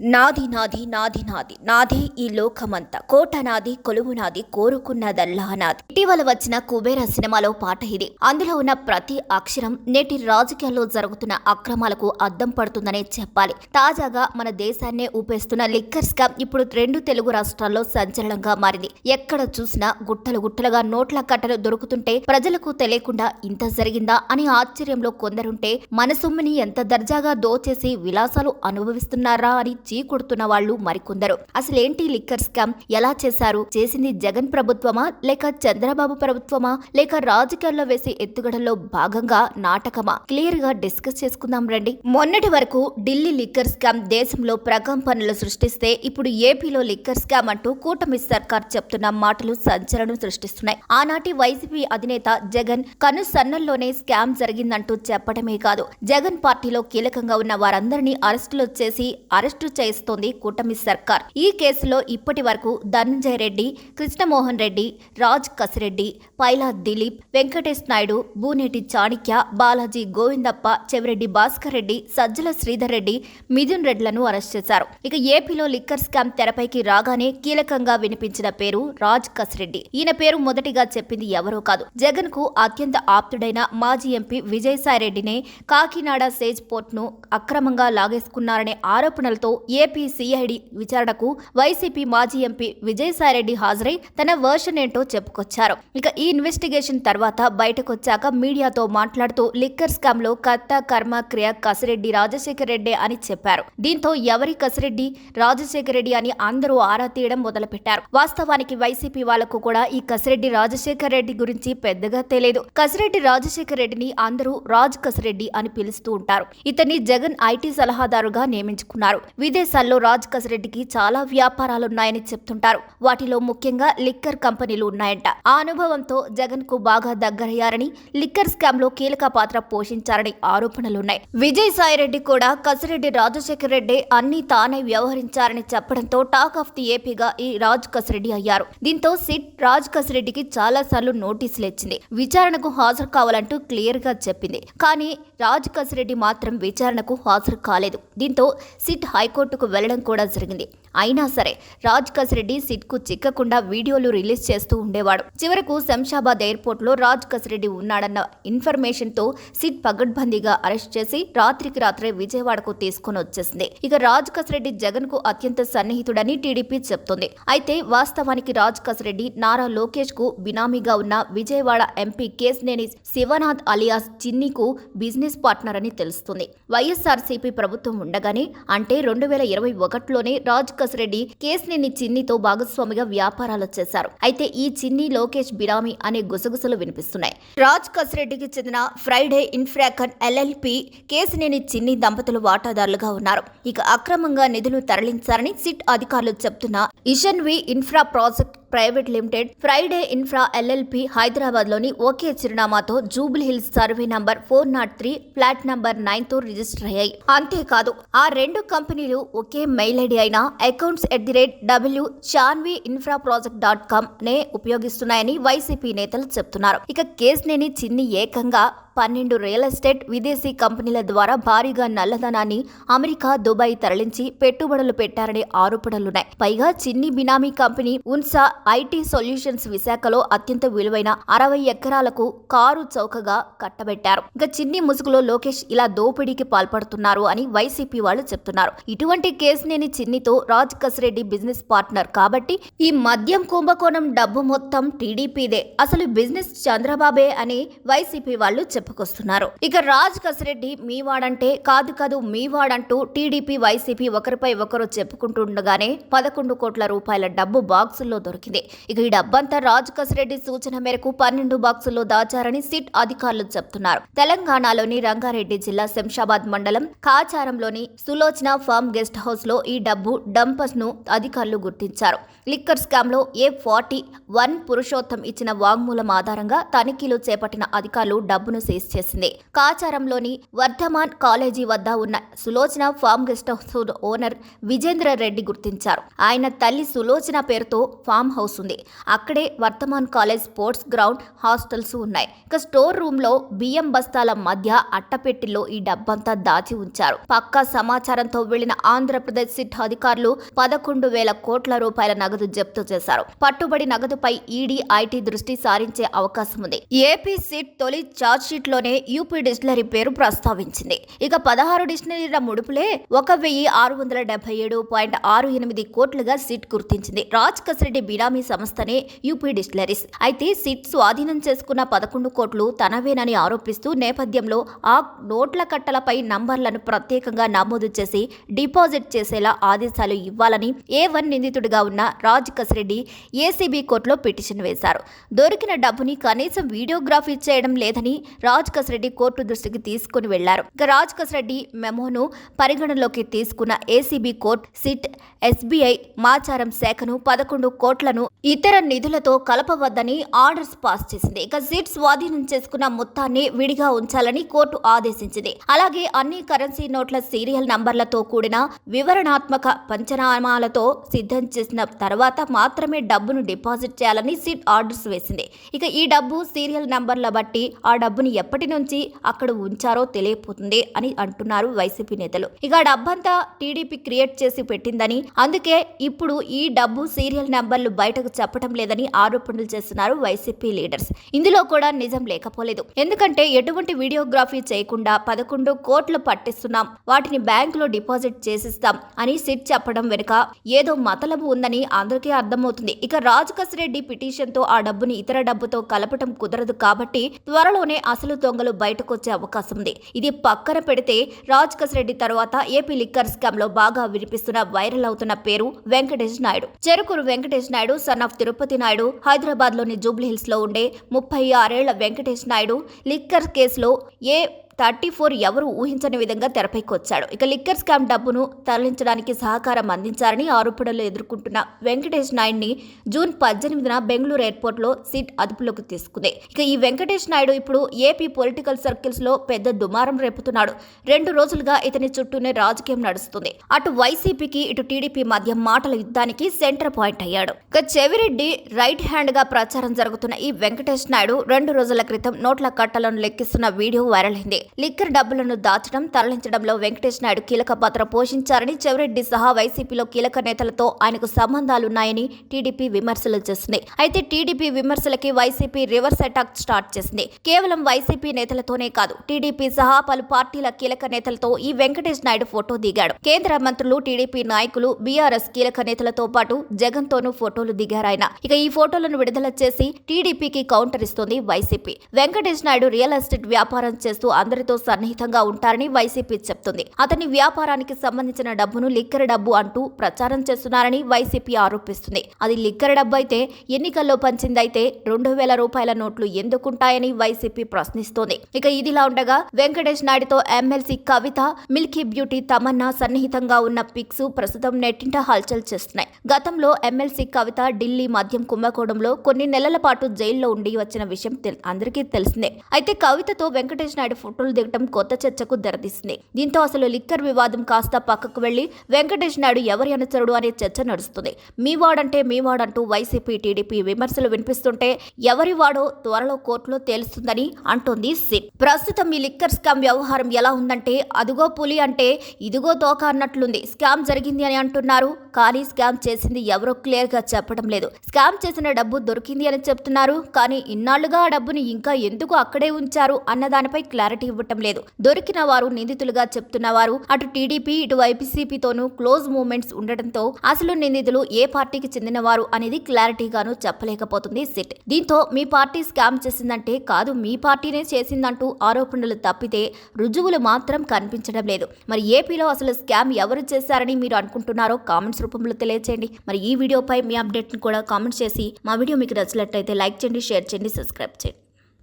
నాది నాది నాది నాది. నాది ఈ లోకమంతా. కోట నాది కొలువు నాది కోరుకున్నదల్లా నాది. ఇటీవల వచ్చిన కుబేర సినిమాలో పాట ఇది. అందులో ఉన్న ప్రతి అక్షరం నేటి రాజకీయాల్లో జరుగుతున్న అక్రమాలకు అద్దం పడుతుందనే చెప్పాలి. తాజాగా మన దేశాన్నే ఊపేస్తున్న లిక్కర్ స్కామ్ ఇప్పుడు రెండు తెలుగు రాష్ట్రాల్లో సంచలనంగా మారింది. ఎక్కడ చూసినా గుట్టలు గుట్టలుగా నోట్ల కట్టలు దొరుకుతుంటే ప్రజలకు తెలియకుండా ఇంత జరిగిందా అని ఆశ్చర్యంలో కొందరుంటే మన సొమ్ముని ఎంత దర్జాగా దోచేసి విలాసాలు అనుభవిస్తున్నారా అని చీకొడుతున్న వాళ్ళు మరికొందరు. అసలేంటి లిక్కర్ స్కామ్? ఎలా చేశారు? చేసింది జగన్ ప్రభుత్వమా? లేక చంద్రబాబు ప్రభుత్వమా? లేక రాజకీయాల్లో వేసే ఎత్తుగడల్లో భాగంగా నాటకమా? క్లియర్గా డిస్కస్ చేసుకుందాం రండి. మొన్నటి వరకు ఢిల్లీ లిక్కర్ స్కామ్ దేశంలో ప్రకంపనలు సృష్టిస్తే ఇప్పుడు ఏపీలో లిక్కర్ స్కామ్ అంటూ కూటమి సర్కార్ చెప్తున్న మాటలు సంచలనం సృష్టిస్తున్నాయి. ఆనాటి వైసీపీ అధినేత జగన్ కను సన్నల్లోనే స్కామ్ జరిగిందంటూ చెప్పడమే కాదు. జగన్ పార్టీలో కీలకంగా ఉన్న వారందరినీ అరెస్టులు చేసి అరెస్టు చేస్తోంది కూటమి సర్కార్. ఈ కేసులో ఇప్పటి వరకు ధనంజయ రెడ్డి కృష్ణమోహన్ రెడ్డి రాజ్ కసిరెడ్డి పైలా దిలీప్ వెంకటేష్ నాయుడు బూనేటి చాణిక్య బాలాజీ గోవిందప్ప చెవిరెడ్డి భాస్కర్ రెడ్డి సజ్జల శ్రీధర్ రెడ్డి మిథున్ రెడ్లను అరెస్ట్ చేశారు. ఇక ఏపీలో లిక్కర్ స్కామ్ తెరపైకి రాగానే కీలకంగా వినిపించిన పేరు రాజ్ కసిరెడ్డి. ఈయన పేరు మొదటిగా చెప్పింది ఎవరో కాదు. జగన్కు అత్యంత ఆప్తుడైన మాజీ ఎంపీ విజయసాయిరెడ్డినే కాకినాడ సేజ్ పోర్ట్ను అక్రమంగా లాగేసుకున్నారనే ఆరోపణలతో ఏపీ సిఐడి విచారణకు వైసీపీ మాజీ ఎంపీ విజయసాయిరెడ్డి హాజరై తన వర్షన్ ఏంటో చెప్పుకొచ్చారు. ఇక ఈ ఇన్వెస్టిగేషన్ తర్వాత బయటకొచ్చాక మీడియాతో మాట్లాడుతూ లిక్కర్ స్కామ్లో కర్త కర్మ క్రియ కసిరెడ్డి రాజశేఖర్ రెడ్డి అని చెప్పారు. దీంతో ఎవరి కసిరెడ్డి రాజశేఖర్ రెడ్డి అని అందరూ ఆరా తీయడం మొదలుపెట్టారు. వాస్తవానికి వైసీపీ వాళ్ళకు కూడా ఈ కసిరెడ్డి రాజశేఖర్ రెడ్డి గురించి పెద్దగా తెలియదు. కసిరెడ్డి రాజశేఖర్ రెడ్డిని అందరూ రాజ్ కసిరెడ్డి అని పిలుస్తూ ఉంటారు. ఇతన్ని జగన్ ఐటీ సలహాదారుగా నియమించుకున్నారు. విదేశాల్లో రాజ్ కసిరెడ్డికి చాలా వ్యాపారాలున్నాయని చెప్తుంటారు. వాటిలో ముఖ్యంగా లిక్కర్ కంపెనీలు ఉన్నాయంట. ఆ అనుభవంతో జగన్కు బాగా దగ్గరయ్యారని లిక్కర్ స్కామ్లో కీలక పాత్ర పోషించారని ఆరోపణలున్నాయి. విజయసాయిరెడ్డి కూడా కసిరెడ్డి రాజశేఖర్ రెడ్డి అన్ని తానే వ్యవహరించారని చెప్పడంతో టాక్ ఆఫ్ ది ఏపీగా ఈ రాజ్ కసిరెడ్డి అయ్యారు. దీంతో సిట్ రాజ్ కసిరెడ్డికి చాలా సార్లు నోటీసులు ఇచ్చింది విచారణకు హాజరు కావాలంటూ క్లియర్గా చెప్పింది. కానీ రాజ్ కసిరెడ్డి మాత్రం విచారణకు హాజరు కాలేదు. దీంతో సిట్ హైకోర్టు హైకోర్టుకు వెళ్ళడం కూడా జరిగింది. అయినా సరే రాజ్ కసిరెడ్డి సిట్కు చిక్కకుండా వీడియోలు రిలీజ్ చేస్తూ ఉండేవాడు. చివరకు శంషాబాద్ ఎయిర్పోర్ట్లో రాజ్ కసిరెడ్డి ఉన్నాడన్న ఇన్ఫర్మేషన్తో సిట్ పగడ్బందీగా అరెస్ట్ చేసి రాత్రికి రాత్రే విజయవాడకు తీసుకుని వచ్చేసింది. ఇక రాజ్ కసిరెడ్డి జగన్కు అత్యంత సన్నిహితుడని టీడీపీ చెప్తోంది. అయితే వాస్తవానికి రాజ్ కసిరెడ్డి నారా లోకేష్కు బినామీగా ఉన్న విజయవాడ ఎంపీ కేసినేని శివనాథ్ అలియాస్ చిన్నికు బిజినెస్ పార్ట్నర్ అని తెలుస్తుంది. వైఎస్ఆర్సీపీ ప్రభుత్వం ఉండగానే అంటే రెండు వేల ఇరవై ఒకటిలోనే రాజ్ కసిరెడ్డి కేసినేని చిన్నితో భాగస్వామిగా వ్యాపారాలు చేశారు. అయితే ఈ చిన్ని లోకేష్ బిరామి అనే గుసగుసలు వినిపిస్తున్నాయి. రాజ్ కసిరెడ్డికి చెందిన ఫ్రైడే ఇన్ఫ్రాకన్ ఎల్ఎల్పి కేసినేని చిన్ని దంపతులు వాటాదారులుగా ఉన్నారు. ఇక అక్రమంగా నిధులు తరలించారని సిట్ అధికారులు చెప్తున్న Ishanvi infra project private limited Friday infra LLP హైదరాబాద్లోని ఒకే చిరునామాతో Jubilee Hills survey number four naught three flat number నైన్తో register అయ్యాయి. అంతేకాదు ఆ రెండు కంపెనీలు ఒకే మెయిల్ ఐడి అయిన accounts at the rate W Shanvi infra project dot com నే ఉపయోగిస్తున్నాయని వైసీపీ నేతలు చెప్తున్నారు. ఇక కేసునేని చిన్ని ఏకంగా పన్నెండు రియల్ ఎస్టేట్ విదేశీ కంపెనీల ద్వారా భారీగా నల్లధనాన్ని అమెరికా దుబాయ్ తరలించి పెట్టుబడులు పెట్టారనే ఆరోపణలున్నాయి. పైగా చిన్ని బినామీ కంపెనీ ఉన్సా ఐటీ సొల్యూషన్స్ విశాఖలో అత్యంత విలువైన అరవై ఎకరాలకు కారు చౌకగా కట్టబెట్టారు. ఇక చిన్ని ముసుగులో లోకేష్ ఇలా దోపిడీకి పాల్పడుతున్నారు అని వైసీపీ వాళ్ళు చెప్తున్నారు. ఇటువంటి కేసునేని చిన్నితో రాజ్ కసిరెడ్డి బిజినెస్ పార్ట్నర్ కాబట్టి ఈ మద్యం కుంభకోణం డబ్బు మొత్తం టీడీపీదే. అసలు బిజినెస్ చంద్రబాబే అని వైసీపీ వాళ్ళు చెప్పుకొస్తున్నారు. ఇక రాజ్ కసిరెడ్డి మీవాడంటే కాదు కాదు మీవాడంటూ టీడీపీ వైసీపీ ఒకరిపై ఒకరు చెప్పుకుంటుండగానే పదకొండు కోట్ల రూపాయల డబ్బు బాక్సుల్లో దొరికింది. ఇక ఈ డబ్బంతా రాజ్ కసిరెడ్డి సూచన మేరకు పన్నెండు బాక్సుల్లో దాచారని సిట్ అధికారులు చెప్తున్నారు. తెలంగాణలోని రంగారెడ్డి జిల్లా శంషాబాద్ మండలం కాచారంలోని సులోచన ఫార్మ్ గెస్ట్ హౌస్లో ఈ డబ్బు డంపస్ను అధికారులు గుర్తించారు. లిక్కర్ స్కామ్లో ఏ ఫార్టీ వన్ పురుషోత్తం ఇచ్చిన వాంగ్మూలం ఆధారంగా తనిఖీలు చేపట్టిన అధికారులు డబ్బును సీజ్ చేసింది. కాచారంలోని వర్ధమాన్ కాలేజీ వద్ద ఉన్న Sulochana farm guest house owner Vijendra Reddy గుర్తించారు. ఆయన తల్లి సులోచన పేరుతో ఫామ్ హౌస్ ఉంది. అక్కడే Vardhaman college sports ground hostels ఉన్నాయి. ఇక స్టోర్ రూమ్లో బియ్యం బస్తాల మధ్య అట్టపెట్టిలో ఈ డబ్బంతా దాచి ఉంచారు. పక్కా సమాచారంతో వెళ్ళిన ఆంధ్రప్రదేశ్ సిట్ అధికారులు పదకొండు వేల కోట్ల రూపాయల నగదు జప్తు చేశారు. పట్టుబడి నగదుపై ఈడీ ఐటీ దృష్టి సారించే అవకాశం ఉంది. ఏపీ సిట్ తొలి ఛార్జ్ షీట్ యూపీ డిస్టిలరీ పేరు ప్రస్తావించింది. ఇక పదహారు డిస్టిలరీల ముడుపులే ఒక వెయ్యి ఆరు వందల డెబ్బై ఏడు పాయింట్ ఆరు ఎనిమిది కోట్లుగా సిట్ గుర్తించింది. రాజ్ కసిరెడ్డి బినామీ సంస్థనే యూపీ డిస్టిలరీస్. అయితే సిట్ స్వాధీనం చేసుకున్న పదకొండు కోట్లు తనవేనని ఆరోపిస్తూ నేపథ్యంలో ఆ నోట్ల కట్టలపై నంబర్లను ప్రత్యేకంగా నమోదు చేసి డిపాజిట్ చేసేలా ఆదేశాలు ఇవ్వాలని ఏ వన్ నిందితుడిగా ఉన్న రాజ్ కసిరెడ్డి ఏసీబీ కోర్టులో పిటిషన్ వేశారు. దొరికిన డబ్బుని కనీసం వీడియోగ్రఫీ చేయడం లేదని రాజ్ కసరెడ్డి కోర్టు దృష్టికి తీసుకుని వెళ్ళారు. ఇక రాజ్ కసరెడ్డి మెమోను పరిగణలోకి తీసుకున్న ACB court SIT SBI Macharam శాఖను పదకొండు కోట్లను ఇతర నిధులతో కలపవద్దని ఆర్డర్స్ పాస్ చేసింది. ఇక సిట్ స్వాధీనం చేసుకున్న మొత్తాన్ని విడిగా ఉంచాలని కోర్టు ఆదేశించింది. అలాగే అన్ని కరెన్సీ నోట్ల సీరియల్ నంబర్లతో కూడిన వివరణాత్మక పంచనామాలతో సిద్ధం చేసిన తర్వాత మాత్రమే డబ్బును డిపాజిట్ చేయాలని సిట్ ఆర్డర్స్ వేసింది. ఇక ఈ డబ్బు సీరియల్ నంబర్ల బట్టి ఆ డబ్బుని ఎప్పటి నుంచి అక్కడ ఉంచారో తెలియపోతుంది అని అంటున్నారు వైసీపీ నేతలు. ఇక డబ్బంతా టీడీపీ క్రియేట్ చేసి పెట్టిందని అందుకే ఇప్పుడు ఈ డబ్బు సీరియల్ నెంబర్లు బయటకు చెప్పడం లేదని ఆరోపణలు చేస్తున్నారు వైసీపీ లీడర్స్. ఇందులో కూడా నిజం లేకపోలేదు. ఎందుకంటే ఎటువంటి వీడియోగ్రఫీ చేయకుండా పదకొండు కోట్లు పట్టిస్తున్నాం వాటిని బ్యాంకులో డిపాజిట్ చేసిస్తాం అని సిట్ చెప్పడం వెనుక ఏదో మతలబు ఉందని అందరికీ అర్థమవుతుంది. ఇక రాజకస్ రెడ్డి పిటిషన్తో ఆ డబ్బుని ఇతర డబ్బుతో కలపటం కుదరదు కాబట్టి త్వరలోనే అసలు దొంగలు బయటకొచ్చే అవకాశం ఉంది. ఇది పక్కన పెడితే రాజకస్ రెడ్డి తర్వాత ఏపీ లిక్కర్ స్కామ్లో బాగా వినిపిస్తున్న వైరల్ అవుతున్న పేరు వెంకటేష్ నాయుడు. చెరుకూరు వెంకటేష్ నాయుడు సన్ ఆఫ్ తిరుపతి నాయుడు హైదరాబాద్లోని జూబ్లీహిల్స్లో ఉండే ముప్పై ఆరేళ్ళ వెంకటేష్ నాయుడు లిక్కర్ కేసులో ఏ థర్టీ ఫోర్ ఎవరు ఊహించని విధంగా తెరపైకొచ్చాడు ఇక లిక్కర్ స్కామ్ డబ్బును తరలించడానికి సహకారం అందించారని ఆరోపణలు ఎదుర్కొంటున్న వెంకటేష్ నాయుడిని జూన్ పద్దెనిమిదిన బెంగళూరు ఎయిర్పోర్ట్లో సీట్ అదుపులోకి తీసుకుంది. ఇక ఈ వెంకటేష్ నాయుడు ఇప్పుడు ఏపీ పొలిటికల్ సర్కిల్స్లో పెద్ద దుమారం రేపుతున్నాడు. రెండు రోజులుగా ఇతని చుట్టూనే రాజకీయం నడుస్తుంది. అటు వైసీపీకి ఇటు టీడీపీ మధ్య మాటల యుద్ధానికి సెంటర్ పాయింట్ అయ్యాడు. ఇక చెవిరెడ్డి రైట్ హ్యాండ్గా ప్రచారం జరుగుతున్న ఈ వెంకటేష్ నాయుడు రెండు రోజుల క్రితం నోట్ల కట్టలను లెక్కిస్తున్న వీడియో వైరల్ అయింది. లిక్కర్ డబ్బులను దాచడం తరలించడంలో వెంకటేష్ నాయుడు కీలక పాత్ర పోషించారని చెవిరెడ్డి సహా వైసీపీలో కీలక నేతలతో ఆయనకు సంబంధాలున్నాయని టీడీపీ విమర్శలు చేసింది. అయితే టీడీపీ విమర్శలకి వైసీపీ రివర్స్ అటాక్ స్టార్ట్ చేసింది. కేవలం వైసీపీ నేతలతోనే కాదు టీడీపీ సహా పలు పార్టీల కీలక నేతలతో ఈ వెంకటేష్ నాయుడు ఫోటో దిగాడు. కేంద్ర మంత్రులు టీడీపీ నాయకులు బీఆర్ఎస్ కీలక నేతలతో పాటు జగన్ తోనూ ఫోటోలు దిగారాయన ఇక ఈ ఫోటోలను విడుదల చేసి టీడీపీకి కౌంటర్ ఇస్తోంది వైసీపీ. వెంకటేష్ నాయుడు రియల్ ఎస్టేట్ వ్యాపారం చేస్తూ అందరితో సన్నిహితంగా ఉంటారని వైసీపీ చెప్తుంది. అతని వ్యాపారానికి సంబంధించిన డబ్బును లిక్కర్ డబ్బు అంటూ ప్రచారం చేస్తున్నారని వైసీపీ ఆరోపిస్తుంది. అది లిక్కర్ డబ్బు అయితే ఎన్నికల్లో పంచిందైతే రెండు వేల రూపాయల నోట్లు ఎందుకుంటాయని వైసీపీ ప్రశ్నిస్తోంది. ఇక ఇదిలా ఉండగా వెంకటేష్ నాయుడుతో MLC Kavitha milky beauty Tamannaah సన్నిహితంగా ఉన్న పిక్స్ ప్రస్తుతం నెట్టింట హల్చల్ చేస్తున్నాయి. గతంలో ఎమ్మెల్సీ కవిత ఢిల్లీ మద్యం కుంభకోణంలో కొన్ని నెలల పాటు జైల్లో ఉండి వచ్చిన విషయం అందరికీ తెలిసిందే. అయితే కవితతో వెంకటేష్ నాయుడు ఫోటోలు దిగటం కొత్త చర్చకు తెరతీసింది దీంతో అసలు లిక్కర్ వివాదం కాస్త పక్కకు వెళ్ళి వెంకటేష్ నాయుడు ఎవరి అనుచరుడు అనే చర్చ నడుస్తుంది. మీ వాడంటే మీ వాడంటూ వైసీపీ టీడీపీ విమర్శలు వినిపిస్తుంటే ఎవరి వాడో త్వరలో కోర్టులో తేలుస్తుందని అంటోంది సిట్. ప్రస్తుతం ఈ లిక్కర్ స్కామ్ వ్యవహారం ఎలా ఉందంటే అదుగో పులి అంటే ఇదిగో తోక అన్నట్లుంది. స్కామ్ జరిగింది అని అంటున్నారు. కానీ స్కామ్ చేసింది ఎవరో క్లియర్గా చెప్పడం లేదు. స్కామ్ చేసిన డబ్బు దొరికింది అని చెప్తున్నారు. కానీ ఇన్నాళ్ళుగా ఆ డబ్బుని ఇంకా ఎందుకు అక్కడే ఉంచారు అన్న దానిపై క్లారిటీ ఇవ్వటం లేదు. దొరికిన వారు నిందితులుగా చెప్తున్న వారు అటు టీడీపీ ఇటు వైపీసీపీతోనూ క్లోజ్ మూవ్మెంట్స్ ఉండటంతో అసలు నిందితులు ఏ పార్టీకి చెందినవారు అనేది క్లారిటీగాను చెప్పలేకపోతుంది సిట్. దీంతో మీ పార్టీ స్కామ్ చేసిందంటే కాదు మీ పార్టీనే చేసిందంటూ ఆరోపణలు తప్పితే రుజువులు మాత్రం కనిపించడం లేదు. మరి ఏపీలో అసలు స్కామ్ ఎవరు చేశారని మీరు అనుకుంటున్నారో కామెంట్స్ రూపంలో తెలియచేయండి. మరి ఈ వీడియోపై మీ అప్డేట్ని కూడా కామెంట్ చేసి మా వీడియో మీకు నచ్చినట్లయితే లైక్ చేయండి షేర్ చేయండి సబ్స్క్రైబ్ చేయండి.